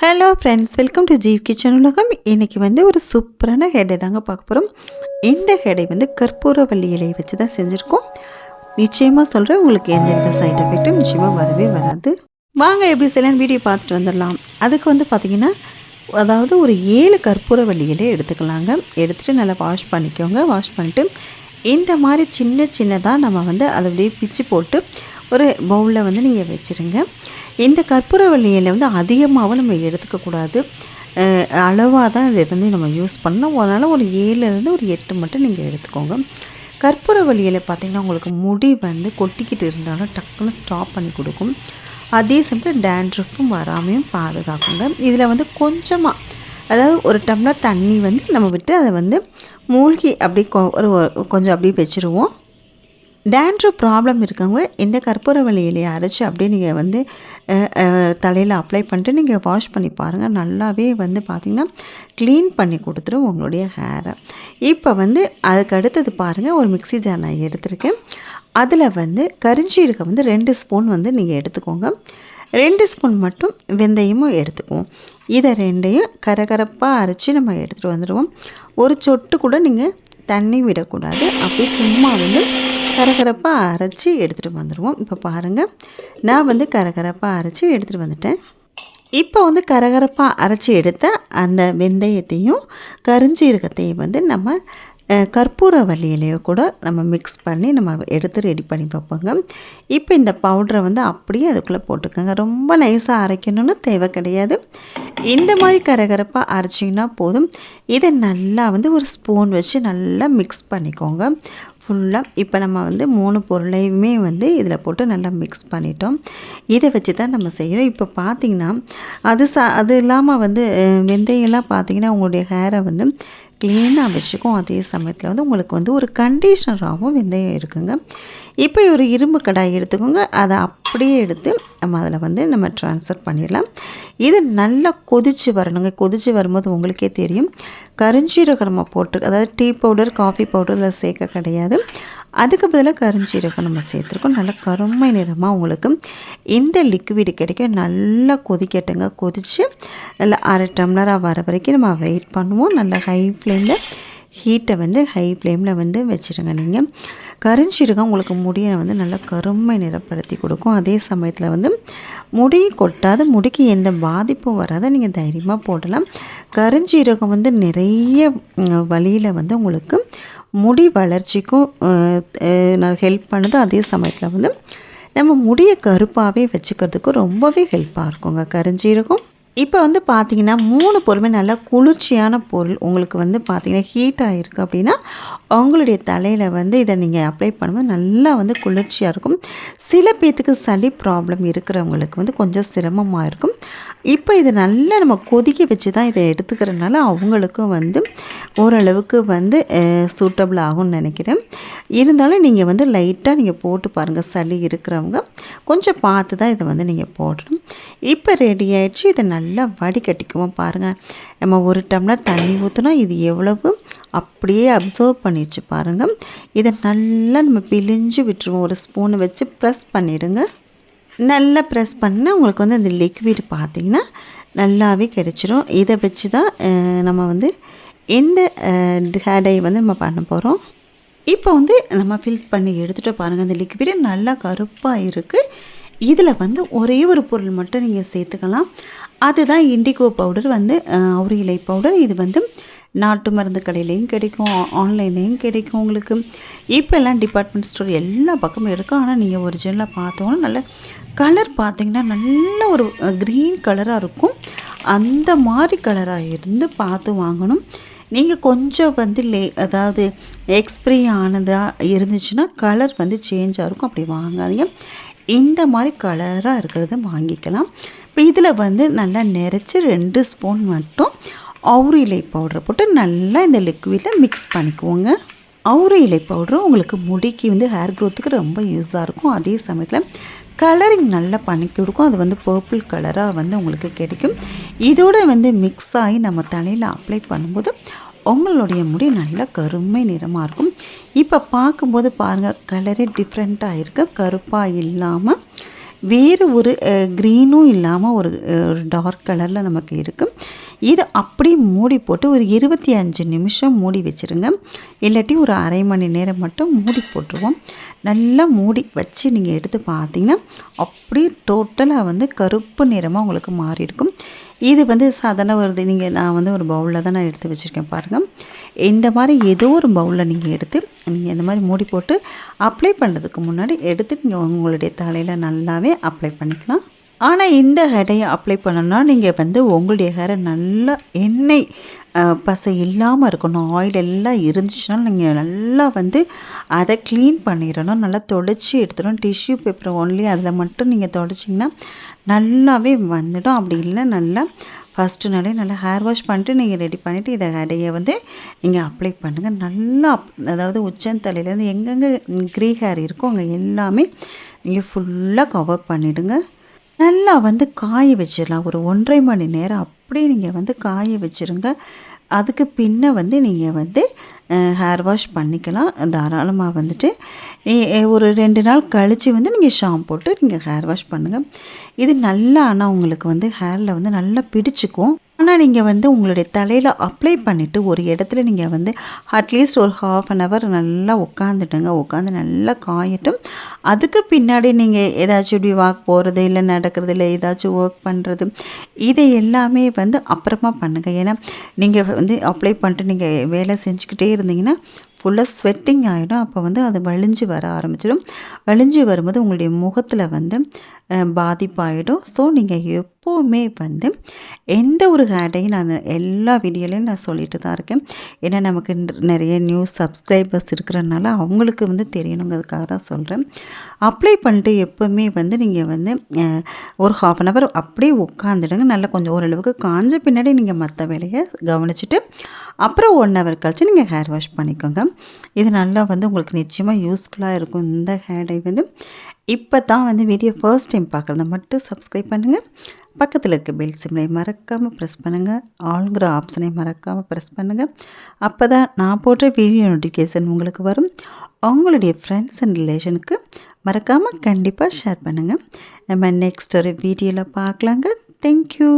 Hello friends welcome to Jeev kitchen உலகம். இன்றைக்கி வந்து ஒரு சூப்பரான ஹெடை தாங்க பார்க்க போகிறோம் இந்த ஹெடை வந்து கற்பூரவள்ளி இலையை வச்சு தான் செஞ்சுருக்கோம். நிச்சயமாக சொல்கிறேன் உங்களுக்கு எந்த வித சைட் எஃபெக்ட்டும் நிச்சயமாக வரவே வராது. வாங்க எப்படி செய்யலான்னு வீடியோ பார்த்துட்டு வந்துடலாம். அதுக்கு வந்து பார்த்திங்கன்னா அதாவது ஒரு ஏழு கற்பூரவள்ளி இலையை எடுத்துக்கலாங்க. எடுத்துகிட்டு நல்லா வாஷ் பண்ணிக்கோங்க. வாஷ் பண்ணிவிட்டு இந்த மாதிரி சின்ன சின்னதாக நம்ம வந்து அதை அப்படியே பிச்சு போட்டு ஒரு பவுலில் வந்து நீங்கள் வச்சுருங்க. இந்த கற்பூரவள்ளி இலை வந்து அதிகமாகவும் நம்ம எடுத்துக்கக்கூடாது அளவாக தான் இதை வந்து நம்ம யூஸ் பண்ணோம் அதனால் ஒரு ஏழுலேருந்து ஒரு எட்டு மட்டும் நீங்கள் எடுத்துக்கோங்க. கற்பூரவள்ளி இலை பார்த்திங்கன்னா உங்களுக்கு முடி வந்து கொட்டிக்கிட்டு இருந்தாலும் டக்குன்னு ஸ்டாப் பண்ணி கொடுக்கும். அதே சமயத்தில் டேண்ட்ரஃபும் வராமையும் பாதுகாக்குங்க. இதில் வந்து கொஞ்சமாக அதாவது ஒரு டம்ளர் தண்ணி வந்து நம்ம விட்டு அதை வந்து மூழ்கி அப்படி கொ- ஒரு கொஞ்சம் அப்படியே வச்சுருவோம். டேண்ட்ரூ ப்ராப்ளம் இருக்கவங்க இந்த கற்பூரவள்ளி இலையை அரைச்சி அப்படியே நீங்கள் வந்து தலையில் அப்ளை பண்ணிட்டு நீங்கள் வாஷ் பண்ணி பாருங்கள் நல்லாவே வந்து பார்த்திங்கன்னா க்ளீன் பண்ணி கொடுத்துரும் உங்களுடைய ஹேரை இப்போ வந்து அதுக்கு அடுத்தது பாருங்கள் ஒரு மிக்ஸி ஜார் நான் எடுத்திருக்கேன். அதில் வந்து கரிஞ்சீரகம் வந்து ரெண்டு ஸ்பூன் வந்து நீங்கள் எடுத்துக்கோங்க. ரெண்டு ஸ்பூன் மட்டும் வெந்தயமும் எடுத்துக்குவோம். இதை ரெண்டையும் கரகரப்பாக அரைச்சி நம்ம எடுத்துகிட்டு வந்துடுவோம். ஒரு சொட்டு கூட நீங்கள் தண்ணி விடக்கூடாது. அப்படியே சும்மா வந்து கரகரப்பாக அரைச்சி எடுத்துகிட்டு வந்துடுவோம் இப்போ பாருங்கள் நான் வந்து கரகரப்பாக அரைச்சி எடுத்துகிட்டு வந்துட்டேன். இப்போ வந்து கரகரப்பாக அரைச்சி எடுத்த அந்த வெந்தயத்தையும் கருஞ்சீரகத்தையும் வந்து நம்ம கற்பூர கற்பூரவள்ளி கூட நம்ம மிக்ஸ் பண்ணி நம்ம எடுத்து ரெடி பண்ணி வைப்போங்க. இப்போ இந்த பவுடரை வந்து அப்படியே அதுக்குள்ளே போட்டுக்கோங்க. ரொம்ப நைஸாக அரைக்கணும்னு தேவை கிடையாது. இந்த மாதிரி கரகரப்பாக அரைச்சிங்கன்னா போதும். இதை நல்லா வந்து ஒரு ஸ்பூன் வச்சு நல்லா மிக்ஸ் பண்ணிக்கோங்க. ஃபுல்லாக இப்போ நம்ம வந்து மூணு பொருளையுமே வந்து இதில் போட்டு நல்லா மிக்ஸ் பண்ணிட்டோம். இதை வச்சு தான் நம்ம செய்கிறோம் இப்போ பார்த்தீங்கன்னா அது சா அது இல்லாமல் வந்து வெந்தயம்லாம் பார்த்தீங்கன்னா உங்களுடைய ஹேரை வந்து க்ளீனாக வச்சுக்கும். அதே சமயத்தில் வந்து உங்களுக்கு வந்து ஒரு கண்டிஷனராகவும் வெந்தயம் இருக்குங்க. இப்போ ஒரு இரும்பு கடாய் எடுத்துக்கோங்க. அதை அப்படியே எடுத்து நம்ம அதில் வந்து நம்ம ட்ரான்ஸ்ஃபர் பண்ணிடலாம். இது நல்லா கொதிச்சு வரணுங்க. கொதிச்சு வரும்போது உங்களுக்கே தெரியும். கருஞ்சீரகம் நம்ம போட்டு அதாவது டீ பவுடர் காஃபி பவுடர் இதில் சேர்க்க கிடையாது. அதுக்கு பதிலாக கருஞ்சீரகம் நம்ம சேர்த்துருக்கோம். நல்லா கருமை நிறமாக உங்களுக்கு இந்த லிக்விடு கிடைக்கும் நல்லா கொதிக்கட்டுங்க. கொதித்து நல்லா அரை டம்ளராக வர வரைக்கும் நம்ம வெயிட் பண்ணுவோம். நல்லா ஹை ஃப்ளேமில் ஹீட்டை வந்து ஹை ஃப்ளேமில் வந்து வச்சுருங்க நீங்கள் கருஞ்சீரகம் உங்களுக்கு முடியை வந்து நல்லா கருமை நிறப்படுத்தி கொடுக்கும். அதே சமயத்தில் வந்து முடி கொட்டாத முடிக்கு எந்த பாதிப்பும் வராத நீங்கள் தைரியமாக போடலாம். கருஞ்சீரகம் வந்து நிறைய வழியில் வந்து உங்களுக்கு முடி வளர்ச்சிக்கும் ஹெல்ப் பண்ணுது. அதே சமயத்தில் வந்து நம்ம முடியை கருப்பாகவே வச்சுக்கிறதுக்கு ரொம்பவே ஹெல்ப்பாக இருக்குங்க கருஞ்சீரகம் இப்போ வந்து பார்த்தீங்கன்னா மூணு பொருளுமே நல்லா குளிர்ச்சியான பொருள் உங்களுக்கு வந்து பார்த்திங்கன்னா ஹீட் ஆகிருக்கு அப்படின்னா உங்களுடைய தலையில் வந்து இதை நீங்கள் அப்ளை பண்ணும்போது நல்லா வந்து குளிர்ச்சியாக இருக்கும். சில பேர்த்துக்கு சளி ப்ராப்ளம் இருக்கிறவங்களுக்கு வந்து கொஞ்சம் சிரமமாக இருக்கும். இப்போ இதை நல்லா நம்ம கொதிக்க வச்சு தான் இதை எடுத்துக்கிறதுனால அவங்களுக்கும் வந்து ஓரளவுக்கு வந்து சூட்டபிள் ஆகும்னு நினைக்கிறேன். இருந்தாலும் நீங்கள் வந்து லைட்டாக நீங்கள் போட்டு பாருங்கள் சளி இருக்கிறவங்க. கொஞ்சம் பார்த்து தான் இதை வந்து நீங்கள் போடணும். இப்போ ரெடி ஆகிடுச்சு இதை நல்லா வடிகட்டிக்குவோம் பாருங்கள் நம்ம ஒரு டம்ளர் தண்ணி ஊற்றினா இது எவ்வளவு? அப்படியே அப்சர்வ் பண்ணிடுச்சு பாருங்கள் இதை நல்லா நம்ம பிழிஞ்சு விட்டுருவோம். ஒரு ஸ்பூனை வச்சு ப்ரெஸ் பண்ணிவிடுங்க நல்லா ப்ரெஸ் பண்ணால் உங்களுக்கு வந்து அந்த லிக்விட் பார்த்திங்கன்னா நல்லாவே கிடச்சிரும். இதை வச்சு தான் நம்ம வந்து இந்த ஹேடை வந்து நம்ம பண்ண போகிறோம் இப்போ வந்து நம்ம ஃபில் பண்ணி எடுத்துகிட்டு பாருங்கள் அந்த லிக்விடு நல்லா கருப்பாக இருக்குது இதில் வந்து ஒரே ஒரு பொருள் மட்டும் நீங்கள் சேர்த்துக்கலாம். அதுதான் இண்டிகோ பவுடர் வந்து அஹ், அவுரி இலை பவுடர் இது வந்து நாட்டு மருந்து கடையிலையும் கிடைக்கும் ஆன்லைன்லேயும் கிடைக்கும் உங்களுக்கு. இப்போ எல்லாம் டிபார்ட்மெண்ட் ஸ்டோர் எல்லா பக்கமும் இருக்கும் ஆனால் நீங்கள் ஒரிஜினலாக பார்த்தோன்னா நல்ல கலர் பார்த்தீங்கன்னா நல்ல ஒரு க்ரீன் கலராக இருக்கும். அந்த மாதிரி கலராக இருந்து பார்த்து வாங்கணும். நீங்கள் கொஞ்சம் வந்து லே அதாவது எக்ஸ்பிரி ஆனதாக இருந்துச்சுன்னா கலர் வந்து சேஞ்சாக இருக்கும். அப்படி வாங்காதீங்க. இந்த மாதிரி கலராக இருக்கிறத வாங்கிக்கலாம். இப்போ இதில் வந்து நல்லா நிறச்சி ரெண்டு ஸ்பூன் மட்டும் அவுரி இலை பவுடரை போட்டு நல்லா இந்த லிக்விடில் மிக்ஸ் பண்ணிக்குவோங்க. அவுரி இலை பவுடரும் உங்களுக்கு முடிக்கு வந்து ஹேர் க்ரோத்துக்கு ரொம்ப யூஸாக இருக்கும். அதே சமயத்தில் கலரிங் நல்லா பண்ணி கொடுக்கும். அது வந்து பர்பிள் கலராக வந்து உங்களுக்கு கிடைக்கும். இதோட வந்து மிக்ஸ் ஆகி நம்ம தலையில் அப்ளை பண்ணும்போது உங்களுடைய முடி நல்ல கருமை நிறமாக இருக்கும். இப்போ பார்க்கும்போது பாருங்கள் கலரே டிஃப்ரெண்ட்டாக இருக்குது கருப்பாக இல்லாமல் வேறு ஒரு க்ரீனும் இல்லாமல் ஒரு டார்க் கலரில் நமக்கு இருக்குது இது அப்படியே மூடி போட்டு ஒரு இருபத்தி அஞ்சு நிமிஷம் மூடி வச்சுருங்க. இல்லாட்டி ஒரு அரை மணி நேரம் மட்டும் மூடி போட்டுருவோம். நல்லா மூடி வச்சு நீங்கள் எடுத்து பார்த்தீங்கன்னா அப்படியே டோட்டலாக வந்து கருப்பு நிறமாக உங்களுக்கு மாறி இருக்கும் இது வந்து சாதாரண ஒரு நீங்கள் நான் வந்து ஒரு பவுலில் தான் நான் எடுத்து வச்சுருக்கேன் பாருங்கள் இந்த மாதிரி ஏதோ ஒரு பவுலில் நீங்கள் எடுத்து நீங்கள் இந்த மாதிரி மூடி போட்டு அப்ளை பண்ணுறதுக்கு முன்னாடி எடுத்து நீங்கள் உங்களுடைய தலையில் நல்லாவே அப்ளை பண்ணிக்கலாம். ஆனால் இந்த ஹேடையை அப்ளை பண்ணணும்னா நீங்கள் வந்து உங்களுடைய ஹேரை நல்லா எண்ணெய் பசை இல்லாமல் இருக்கணும். ஆயில் எல்லாம் இருந்துச்சுன்னா நீங்கள் நல்லா வந்து அதை க்ளீன் பண்ணிடணும். நல்லா தொடச்சி எடுத்துடணும். டிஷ்யூ பேப்பர் ஒன்லி அதில் மட்டும் நீங்கள் தொடச்சிங்கன்னா நல்லாவே வந்துடும். அப்படி இல்லை நல்லா ஃபஸ்ட்டு நாளே நல்லா ஹேர் வாஷ் பண்ணிட்டு நீங்கள் ரெடி பண்ணிவிட்டு இதை ஹேடையை வந்து நீங்கள் அப்ளை பண்ணுங்கள் நல்லா அதாவது உச்சந்தலையிலேருந்து எங்கெங்கே க்ரீ ஹேர் இருக்கோ அங்கே எல்லாமே நீங்கள் ஃபுல்லாக கவர் பண்ணிவிடுங்க நல்லா வந்து காய வச்சிடலாம். ஒரு ஒன்றரை மணி நேரம் அப்படியே நீங்கள் வந்து காய வச்சுருங்க. அதுக்கு பின்ன வந்து நீங்கள் வந்து ஹேர் வாஷ் பண்ணிக்கலாம். தாராளமாக வந்துட்டு ஒரு ரெண்டு நாள் கழித்து வந்து நீங்கள் ஷாம் போட்டு நீங்கள் ஹேர் வாஷ் பண்ணுங்கள் இது நல்லா ஆனால் உங்களுக்கு வந்து ஹேரில் வந்து நல்லா பிடிச்சிக்கும். ஆனால் நீங்கள் வந்து உங்களுடைய தலையில் அப்ளை பண்ணிவிட்டு ஒரு இடத்துல நீங்கள் வந்து அட்லீஸ்ட் ஒரு ஹாஃப் அன் ஹவர் நல்லா உட்காந்துட்டுங்க உட்காந்து நல்லா காயட்டும். அதுக்கு பின்னாடி நீங்கள் ஏதாச்சும் இப்படி வாக் போகிறது இல்லை நடக்கிறது இல்லை ஏதாச்சும் ஒர்க் பண்ணுறது இதை எல்லாமே வந்து அப்புறமா பண்ணுங்கள் ஏன்னா நீங்கள் வந்து அப்ளை பண்ணிட்டு நீங்கள் வேலை செஞ்சுக்கிட்டே இருந்தீங்கன்னா ஃபுல்லாக ஸ்வெட்டிங் ஆகிடும் அப்போ வந்து அது வழிஞ்சு வர ஆரம்பிச்சிடும். வழிஞ்சு வரும்போது உங்களுடைய முகத்தில் வந்து பாதிப்பாகிடும் ஸோ நீங்கள் எப்போவுமே வந்து எந்த ஒரு ஹேடையும் நான் எல்லா வீடியோலையும் நான் சொல்லிட்டு தான் இருக்கேன். ஏன்னா நமக்கு நிறைய நியூ சப்ஸ்கிரைபர்ஸ் இருக்கிறனால அவங்களுக்கு வந்து தெரியணுங்கிறதுக்காக தான் சொல்கிறேன் அப்ளை பண்ணிட்டு எப்போவுமே வந்து நீங்கள் வந்து ஒரு ஹாஃப் அன் ஹவர் அப்படியே உட்காந்துடுங்க நல்லா கொஞ்சம் ஓரளவுக்கு காஞ்ச பின்னாடி நீங்கள் மற்ற வேலையை கவனிச்சுட்டு அப்புறம் ஒன் ஹவர் கழிச்சு நீங்கள் ஹேர் வாஷ் பண்ணிக்கோங்க. இது நல்லா வந்து உங்களுக்கு நிச்சயமாக யூஸ்ஃபுல்லாக இருக்கும். இந்த ஹேர் டை வந்து இப்போ தான் வந்து வீடியோ ஃபர்ஸ்ட் டைம் பார்க்குறத மட்டும் சப்ஸ்கிரைப் பண்ணுங்கள் பக்கத்தில் இருக்க பெல் சிம்னை மறக்காமல் ப்ரெஸ் பண்ணுங்கள் ஆளுங்கிற ஆப்ஷனை மறக்காமல் ப்ரெஸ் பண்ணுங்கள் அப்போ தான் நான் போடுற வீடியோ நோட்டிஃபிகேஷன் உங்களுக்கு வரும். அவங்களுடைய ஃப்ரெண்ட்ஸ் அண்ட் ரிலேஷனுக்கு மறக்காமல் கண்டிப்பாக ஷேர் பண்ணுங்கள் நம்ம நெக்ஸ்ட் ஒரு வீடியோவில் பார்க்கலாங்க. தேங்க்யூ